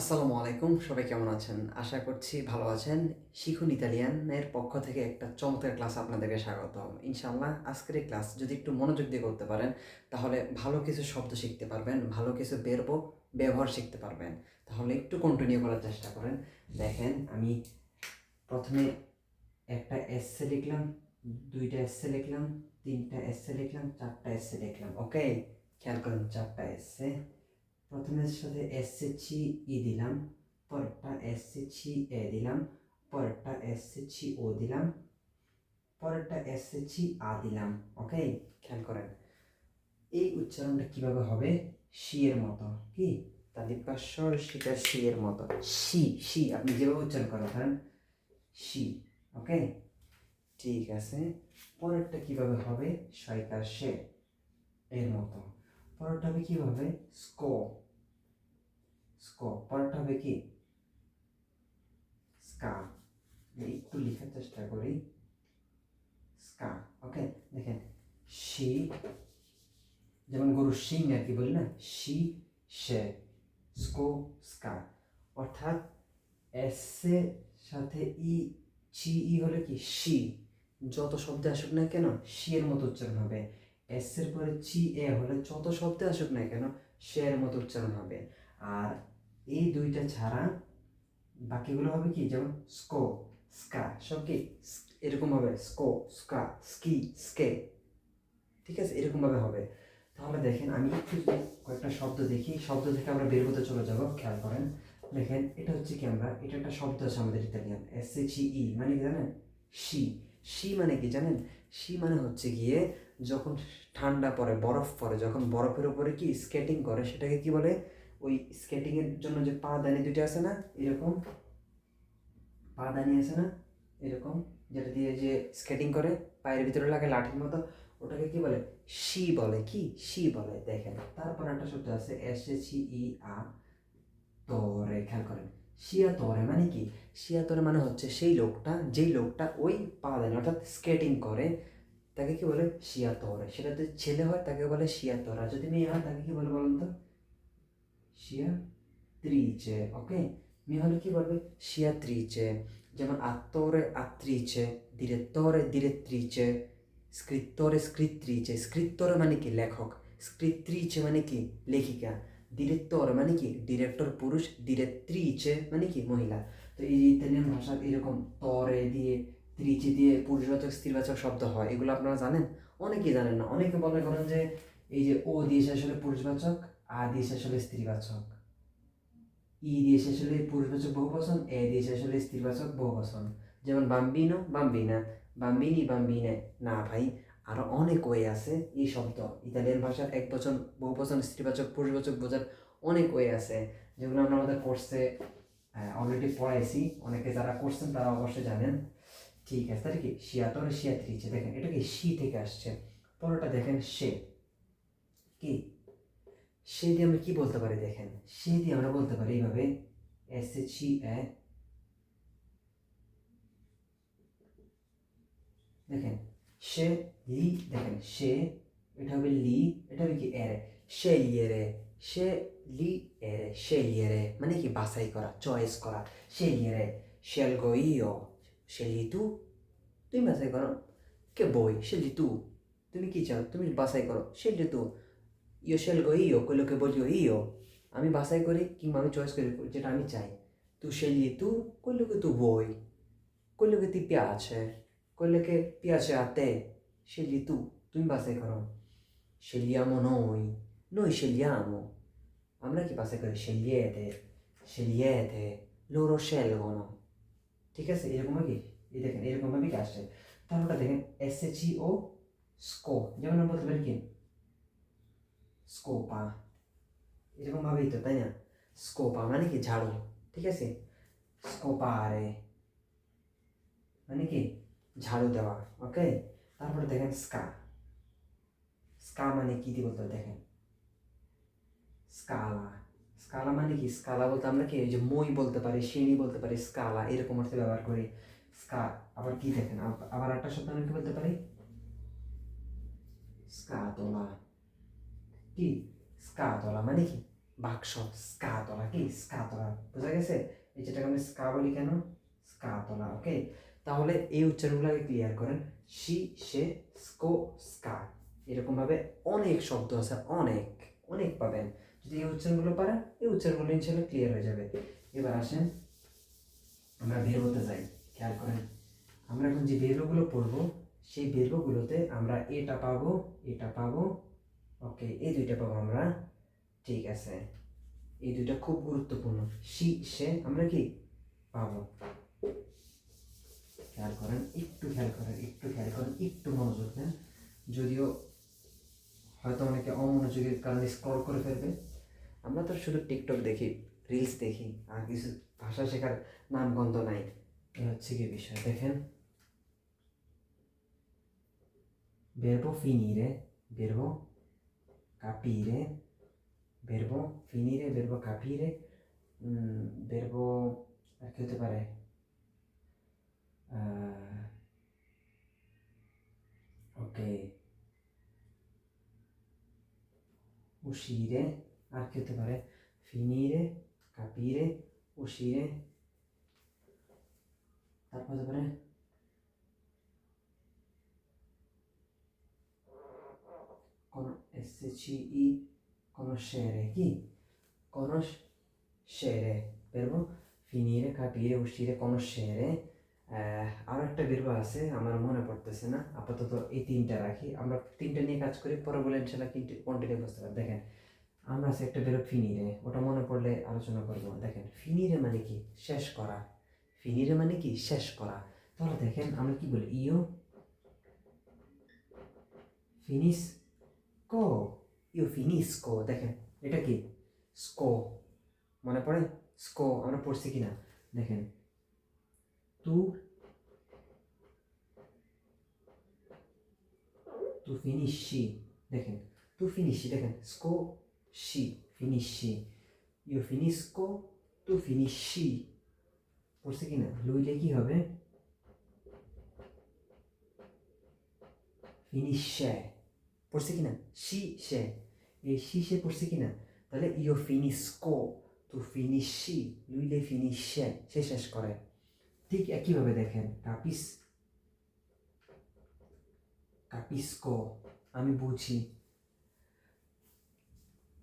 আসসালামু আলাইকুম, সবাই কেমন আছেন? আশা করছি ভালো আছেন। শিখুন ইতালিয়ানের পক্ষ থেকে একটা চমৎকার ক্লাস আপনাদেরকে স্বাগত ইনশাআল্লাহ আজকের এই ক্লাস যদি একটু মনোযোগ দিয়ে করতে পারেন, তাহলে ভালো কিছু শব্দ শিখতে পারবেন, ভালো কিছু বেরবো ব্যবহার শিখতে পারবেন। তাহলে একটু কন্টিনিউ করার চেষ্টা করেন। দেখেন, আমি প্রথমে একটা এসে লিখলাম, দুইটা এসে লিখলাম, তিনটা এসে লিখলাম, চারটা এসে লিখলাম ওকে খেয়াল করেন, চারটা এসে প্রথমের সাথে এসে ছি ই দিলাম, পরেরটা এসে ছি এ দিলাম, পরেরটা এসে ছি ও দিলাম, পরেরটা এসে ছি আ দিলাম ওকে খেয়াল করেন। এই উচ্চারণটা কীভাবে হবে? শি এর মতো, কি? তালিপাস্বর সেটা শি এর মতো। শি শি আপনি যেভাবে উচ্চারণ করেন, ধরেন শি ওকে ঠিক আছে। পরেরটা কীভাবে হবে? শয়কার সে এর মতো। পরেরটা হবে কি হবে স্কো। স্কো। পরেরটা হবে কি? স্কা। একটু লেখার চেষ্টা করি। স্কা। ওকে, দেখেন। শি, যেমন গরু শিং আর কি বলি না? শি সে স্কো, স্কা। অর্থাৎ এস এসে সাথে ই ছি ই হলে কি? শি। যত শব্দ আসুক না কেন, শি এর মতো উচ্চারণ হবে। এস এর পরে চি এ হলে যত শব্দ আসুক না কেন সে এর মতো উচ্চারণ হবে। আর এই দুইটা ছাড়া বাকিগুলো হবে কি? যেমন স্কো স্কা সব কি? স- এরকম হবে স্কো স্কা স্কি স্কে ঠিক আছে? এরকম ভাবে হবে। তাহলে দেখেন, আমি একটু কয়েকটা শব্দ দেখি, শব্দ থেকে আমরা বের হতে চলে যাব, খেয়াল করেন। দেখেন, এটা হচ্ছে কি আমরা, এটা একটা শব্দ আছে আমাদের ইতালিয়ান এস এইচ ই মানে কি জানেন? শি শি মানে কি জানেন? শি মানে হচ্ছে গিয়ে যখন ঠান্ডা পড়ে, বরফ পড়ে, যখন বরফের উপরে কি স্কেটিং করে, সেটাকে কি বলে? ওই স্কেটিং এর জন্য যে পা দানি দুটো আছে না, এরকম? পা দানি আছে না, এরকম? যেটা দিয়ে যে স্কেটিং করে, পায়ের ভিতরে লাগে লাঠির মতো, ওটাকে কি বলে? শি বলে, কি? শি বলে, দেখেন। তারপর একটা শব্দ আছে এস এ সি ই আ তরে, খেয়াল করেন। শিয়া তরে মানে কি? শিয়া তরে মানে হচ্ছে সেই লোকটা, যেই লোকটা ওই পা দানি অর্থাৎ স্কেটিং করে তাকে কি বলে? শিয়া সেটা যদি ছেলে হয়, তাকে বলে শিয়া তরা যদি মেয়ে হয়, তাকে কি বলে বলুন তো? শিয়া ত্রিচে ওকে মেয়ে হলে কি বলবে? শিয়া ত্রিচে। যেমন attore attrice direttore direttrice scrittore scrittrice scrittore মানে কি? লেখক। scrittrice মানে কি? লেখিকা। ডিরেক্টর মানে কি? ডিরেক্টর পুরুষ। ডিরেক্ট্রিচে মানে কি? মহিলা। তো এই ইতালিয়ান ভাষা এরকম তরে দিয়ে ত্রিচে দিয়ে পুরুষবাচক, স্ত্রীবাচক শব্দ হয়। এগুলো আপনারা জানেন? অনেকেই জানেন না। অনেকে মনে করেন যে এই যে ও দিয়ে শেষ হলে পুরুষবাচক, আ দিয়ে শেষ হলে স্ত্রীবাচক। ই দিয়ে শেষ হলে পুরুষবাচক বহুবচন এ দিয়ে শেষ হলে স্ত্রীবাচক বহুবচন যেমন বাম্বিনো, বাম্বিনা। বাম্বিনি, বাম্বিনে। না ভাই, আরও অনেক ওয়ে আছে এই শব্দ। ইতালিয়ান ভাষার এক বচন বহুবচন স্ত্রীবাচক, পুরুষবাচক বোঝার অনেক ওয়ে আছে। যেগুলো আমরা আমাদের কোর্সে অলরেডি পড়াইছি। অনেকে যারা করছেন তারা অবশ্যই জানেন। ঠিক আছে, তাহলে কি? শিয়াতরে শিয়াত্রিচে দেখেন, এটা কি? শি থেকে আসছে। পরেরটা দেখেন, সে। কি? সে দিয়ে আমরা কি বলতে পারি? দেখেন, সে দিয়ে আমরা বলতে পারি এইভাবে এস এ সি এ দেখেন, সে লি, দেখেন, সে, এটা হবে লি, এটা হবে কি? এরে। সে ইয়েরে সে লি, এরে। সে ইয়েরে মানে কি? বাছাই করা, চয়েস করা। সে ইয়েরে scelgo io scegli tu তুমি বাছাই করো কে বই scegli tu তুমি কি চাও তুমি বাছাই করো scegli tu io scelgo io quello che voglio io আমি বাছাই করি কিংবা আমি চয়েস করি যেটা আমি চাই tu scegli tu quello che tu vuoi quello che ti piace quello che piace a te scegli tu তুমি বাছাই করো scegliamo noi noi scegliamo আমরা কি বাছাই করি scegliete scegliete loro scelgono ঠিক আছে? এরকম কি? এই দেখেন, এরকম ভাবে কি আসছে? তারপরটা দেখেন এস এচ ও স্কো যেমন আমরা বলতে পারি কি? স্কোপা এরকম ভাবেই তো, তাই না? স্কোপা মানে কি? ঝাড়ু, ঠিক আছে? স্কোপারে মানে কি? ঝাড়ু দেওয়া ওকে তারপরে দেখেন স্কা স্কা মানে কি দিয়ে বলতে দেখেন। স্কালা স্কালা মানে কি? স্কালা বলতে আমরা কি? ওই যে মই বলতে পারি শ্রেণি বলতে পারি স্কালা এরকম অর্থে ব্যবহার করি। স্কা আবার কি দেখেন? আব- আবার একটা শব্দ আমরা কি বলতে পারি? স্কাতলা কি? স্কাতলা মানে কি? বাক্স। স্কাতলা কি? স্কাতলা বোঝা গেছে? এই যেটাকে আমি স্কা বলি কেন? স্কাতলা ওকে তাহলে এই উচ্চারণগুলো উচ্চারণগুলোকে ক্লিয়ার করেন। সি, সে, স্কো, স্কা। এরকমভাবে অনেক শব্দ আছে, অনেক অনেক পাবেন। যদি এই উচ্চারণগুলো পারেন এই উচ্চারণগুলো ইনশাল্লাহ ক্লিয়ার হয়ে যাবে। এবার আসেন, আমরা বের হতে যাই। খেয়াল করেন, আমরা এখন যে বেরবগুলো পড়ব, সেই বেরবগুলোতে আমরা এটা পাবো এটা পাবো, ওকে, এই দুইটা পাবো আমরা। ঠিক আছে, এই দুইটা খুব গুরুত্বপূর্ণ। সি, সে, আমরা কি পাবো? খেয়াল করেন, একটু খেয়াল করেন, একটু খেয়াল করেন, একটু মনোযোগ দেন। যদিও হয়তো অনেকে অমনোযোগের কারণে স্ক্রল করে ফেলবে। আমরা তো শুধু টিকটক দেখি রিলস দেখি, আর কিছু ভাষা শেখার নাম গন্ধ নাই হচ্ছে কি বিষয়, দেখেন। বেরবো ফিনি রে বেরবো কাপিরে বেরবো ফিনি রে বেরবো কাপিরে বেরবো আর কি হতে পারে? ওকে উশিরে আর কি হতে পারে? finire, capire, uscire, তারপর হতে পারে? SCI, conoscere chi? conoscere, verbo finire, capire, uscire, conoscere আরও একটা বেরব আছে, আমার মনে পড়তেছে না, আপাতত এই তিনটা রাখি, আমরা তিনটা নিয়ে কাজ করি, পরে বলে ইনশাল্লাহ কিন্তু কন্টিনিউ বুঝতে পারব। দেখেন আমরা একটা বেরো ফিনিরে, ওটা মনে পড়লে আলোচনা করব। দেখেন, ফিনিরে মানে কি? শেষ করা। ফিনিরে মানে কি? শেষ করা। তাহলে দেখেন আমরা কি বলি? ইও ফিনিস কো। ইউ ফিনিসকো দেখেন, এটা কি? স্কো। মনে পড়ে? স্কো। আমরা পড়ছি কিনা দেখেন, তু তু ফিনিশি। দেখেন, তু ফিনিশি। দেখেন, স্কো শি ফিনিশি ইউ ফিনিসকো তু ফিনিশি পড়ছে কিনা লইলে কি হবে ফিনিশে পড়ছে কিনা সি সে এই সি সে পড়ছে কিনা তাহলে ইও ফিনিসকো তু ফিনিশি লুইলে ফিনিশে সে শেষ করে ঠিক একইভাবে দেখেন কাপিস কাপিসকো আমি বুঝি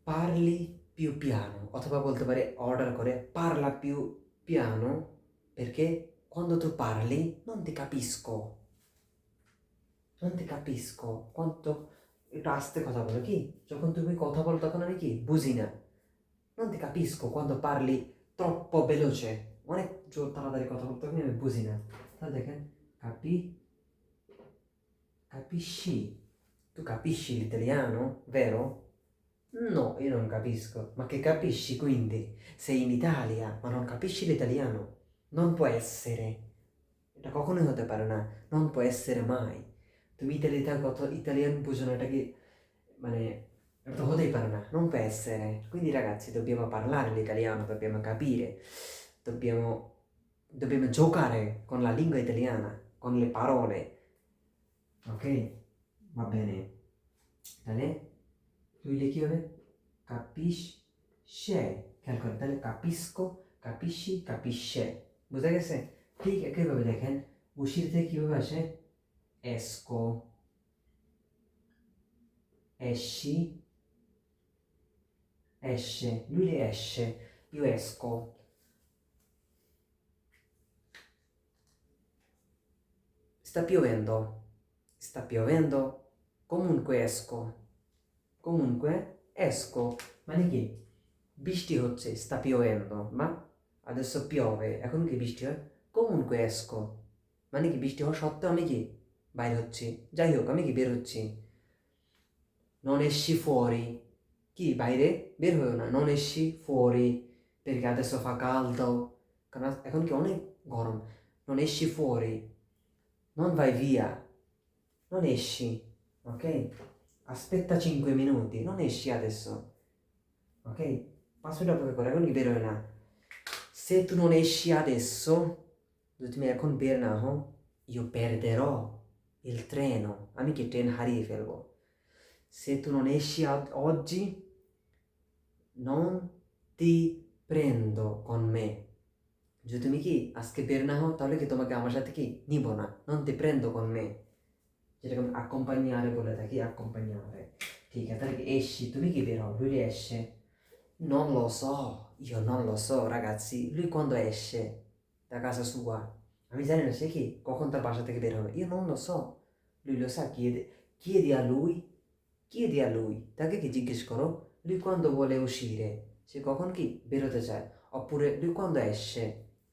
পারলি পিউ পিয়ানো অথবা বলতে পারে অর্ডার করে পারলা Piu piano perché quando tu parli non ti capisco non ti capisco quanto একটু আস্তে কথা বলো কি যখন তুমি কথা বলো তখন আমি কি বুঝি না non ti capisco quando parli troppo veloce অনেক জোর তাড়াতাড়ি কথা বলতে তখন আমি বুঝি না তাহলে দেখেন capi capisci tu capisci l'italiano vero no io non capisco ma che capisci quindi sei in Italia ma non capisci l'italiano non può essere এটা কখনোই হতে পারে না non può essere mai তুমি ইতালিতে কত ইতালিয়ান বুঝো না এটা কি মানে এটা তো হতেই পারে না non può essere quindi ragazzi dobbiamo parlare l'italiano dobbiamo capire dobbiamo dobbiamo giocare con la lingua italiana con le parole ok va bene তাহলে তুই লিখি হবে capisce খেয়াল করে তাহলে capisco capisci capisce বুঝা গেছে ঠিক একইভাবে দেখেন উশির থেকে কীভাবে আসে esco esci esce lui le esce io esco sta piovendo sta piovendo comunque esco Comunque esco মানে কি বৃষ্টি হচ্ছে sta piovendo ma adesso piove এখন কি বৃষ্টি হয় comunque esco মানে কি বৃষ্টি হওয়া সত্ত্বেও আমি কি বাইর হচ্ছি যাই হোক আমি কি বের হচ্ছি non esci fuori কি বাইরে বের হয়েও না non esci fuori perché adesso fa caldo কারণ এখন কি অনেক গরম non esci fuori non vai via non esci ok aspetta 5 minuti non esci adesso ok পাঁচ মিনিট অপেক্ষা করে এখন কি বের হয় না se tu non esci adesso যদি তুমি এখন বের না হও io perderò il treno আমি কি ট্রেন হারিয়ে ফেলবো se tu non esci ad- oggi non ti prendo con me যদি তুমি কি আজকে বের না হও তাহলে কি তোমাকে আমার সাথে কি নিব না non ti prendo con me যেটাকে আমি accompagnare বলে থাকি accompagnare ঠিক আছে তাহলে কি esci তুমি কি বের হও lui esce non lo so io non lo so ragazzi lui quando esce da casa sua আমি জানি না সে কি কখন তার বাসা থেকে বের হবে io non lo so lui lo sa chiede chiedi a lui chiedi a lui তাকে কি জিজ্ঞেস করো lui quando vuole uscire সে কখন কি বেরোতে চায় oppure lui quando esce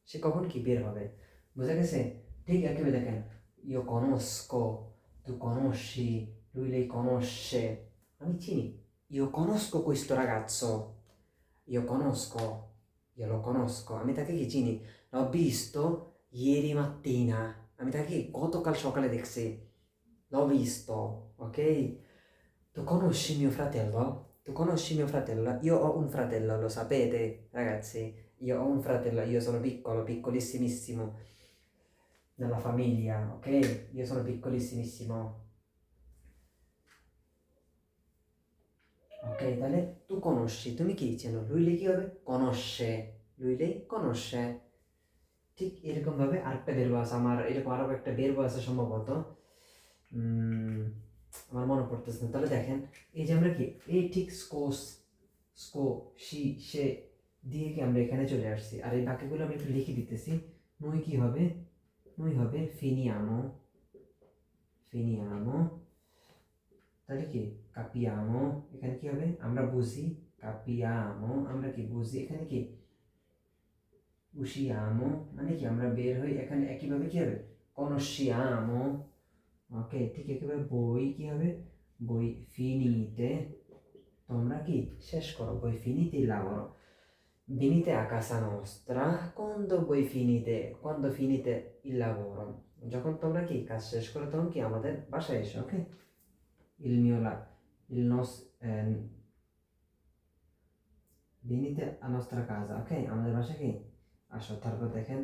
সে কখন কি বের হবে বুঝা গেছে ঠিক একেবারে দেখেন io conosco tu conosci, lui lei conosce. Amici, io conosco questo ragazzo, io conosco, io lo conosco. A metà che chicini, l'ho visto ieri mattina. A metà che gotokal sciocale dexi. L'ho visto, ok? Tu conosci mio fratello? Tu conosci mio fratello? Io ho un fratello, lo sapete, ragazzi? Io ho un fratello, io sono piccolo, piccolissimissimo nella famiglia, ok? Io sono piccolissimissimo ok তাহলে tu conosci তুমি কি চেনো lei কি হবে conosce, lui lei conosce. ঠিক এরকম ভাবে আরেকটা বেরবো আছে আমার এরকম আরও একটা বেরবো আছে সম্ভবত আমার মনে পড়তেছে না তাহলে দেখেন এই যে আমরা কি এই ঠিক স্কোস স্কো সি সে দিয়ে কি আমরা এখানে চলে আসছি আর এই বাক্যগুলো আমি একটু লিখে দিতেছি নই কি হবে নই হবে ফিনিয়ামো ফিনিয়ামো তাহলে কি? কাপিয়ামো এখানে কি হবে? আমরা বুঝি। কাপিয়ামো আমরা কি বুঝি? এখানে কি? usciamo মানে কি? আমরা বের হই এখানে একইভাবে কি হবে? conosciamo ওকে, ঠিক একইভাবে বই কি হবে? বই finite তোমরা কি? শেষ করো। বই il lavoro venite a casa nostra quando voi finite quando finite il lavoro যখন তোমরা কি কাজ শেষ করো তখন কি আমাদের বাসায় এসো ওকে il mio la il nos ehm, venite a nostra casa ওকে আমাদের বাসা কি আসো তারপর দেখেন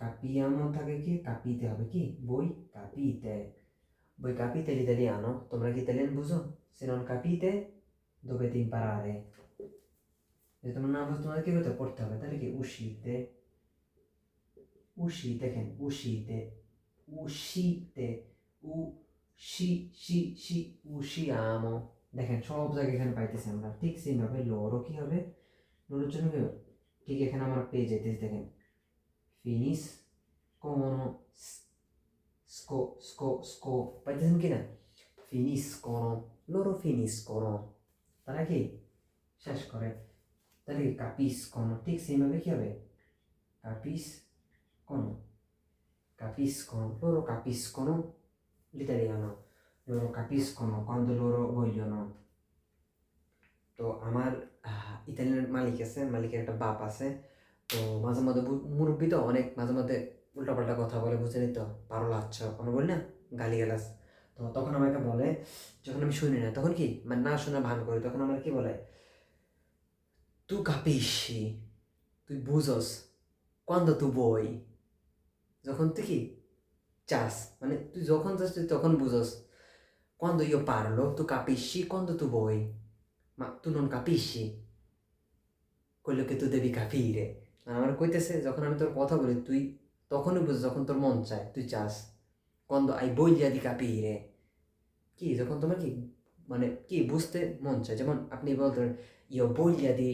কাপিয়ামো থাকে কি কাপিতে হবে কি বই কাপিতে বই কাপিতে l'italiano তোমরা কি ইতালিয়ান বুঝো se non capite dovete imparare যদি তোমরা না বুঝো তোমাদের কি করতে পড়তে হবে? তাহলে কি uscite uscite দেখেন uscite উ, শি শি শি সি usciamo দেখেন, সব জায়গায় এখানে পাইতেছি আমরা। ঠিক সেইভাবে লোরও কি হবে? লোরের জন্য কি ঠিক এখানে আমার পেয়ে যেতেছে দেখেন। ফিনিস কোনো স্কো স্কো স্কো পাইতেছেন কি না? ফিনিস কোনো লোরো ফিনিস কোনো তারা কি? শেষ করে। তাহলে কাপিস কোনো ঠিক সেইভাবে কি হবে কোনো capiscono loro capiscono l'italiano loro capiscono quando loro vogliono তো আমার ইতালিয়ান মালিক আছে মালিকের একটা বাপ আছে তো মাঝে মধ্যে মুরব্বি তো অনেক মাঝে মধ্যে উল্টাপাল্টা কথা বলে বুঝে তো পারো লাচ্ছ কোনো বলি না গালি গালাস তো তখন আমাকে বলে যখন আমি শুনি না তখন কি মানে না শোনা ভান করি তখন আমার কি বলে তু capisci তুই বুঝস quando tu vuoi যখন তুই কি চাস মানে তুই যখন চাস তুই তখন বুঝস quando io parlo tu capisci quando tu vuoi ma tu non capisci quello che tu devi capire মানে আমার কইতেছে যখন আমি তোর কথা বলি তুই তখনই বুঝ যখন তোর মন চায় তুই চাস quando hai voglia di capire কি যখন তোমার কি মানে কি বুঝতে মন চায় যেমন আপনি বলতেন io ho voglia di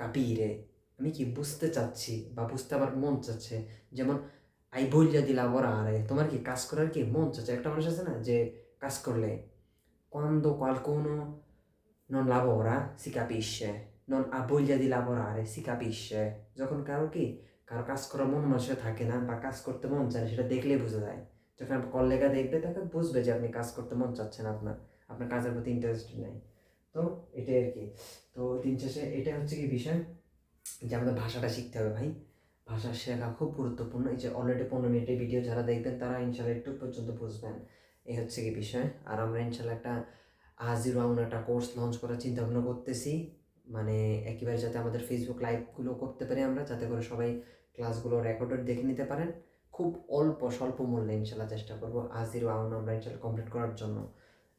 capire আমি কি বুঝতে চাচ্ছি বা বুঝতে আমার মন চাচ্ছে? যেমন, আই voglia di lavorare তোমার কি কাজ করার কি মন চাচ্ছে? একটা মানুষ আছে না যে কাজ করলে quando qualcuno non lavora si capisce non ha voglia di lavorare si capisce যখন কারও কি, কারও কাজ করার মন মানুষের থাকে না বা কাজ করতে মন চায় সেটা দেখলেই বোঝা যায়। যখন কলেগা দেখবে, তাকে বুঝবে যে আপনি কাজ করতে মন চাচ্ছেন আপনার। আপনার কাজের প্রতি ইন্টারেস্ট নেই। তো এটাই আর কি। তো দিন শেষে এটা হচ্ছে কি বিষয় যে আমাদের ভাষাটা শিখতে হবে ভাই। ভাষা শেখা খুব গুরুত্বপূর্ণ। এই যে অলরেডি পনেরো মিনিটের ভিডিও যারা দেখবেন, তারা ইনশাল্লাহ একটু পর্যন্ত বুঝবেন। এই হচ্ছে কি বিষয়। আর আমরা ইনশাল্লাহ একটা আজির রাউন্ড একটা কোর্স লঞ্চ করার চিন্তা ভাবনা করতেছি। মানে একেবারে যাতে আমাদের ফেসবুক লাইভগুলো করতে পারি আমরা, যাতে করে সবাই ক্লাসগুলো রেকর্ডেড দেখে নিতে পারেন। খুব অল্প, স্বল্প মূল্যে ইনশাল্লাহ চেষ্টা করব আজির রাউন্ড আমরা ইনশাল্লাহ কমপ্লিট করার জন্য।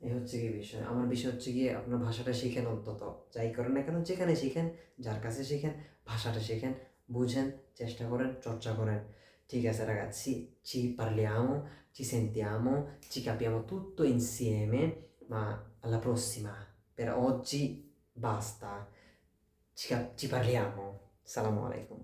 এ হচ্ছে কি বিষয়। আমার বিষয় হচ্ছে গিয়ে আপনার ভাষাটা শিখেন অন্তত। যাই করেন না কেন, যেখানে শিখেন, যার কাছে শিখেন, ভাষাটা শিখেন, বুঝেন, চেষ্টা করেন, চর্চা করেন। ঠিক আছে রাখা চি চি পারলে আমো, চি সেন্তি আমো, চি কাপি আমো এম এ মা আল্লাহ প্রসিমা, পেরা চি বাস্তা চি পারলে আমো। সালামু আলাইকুম।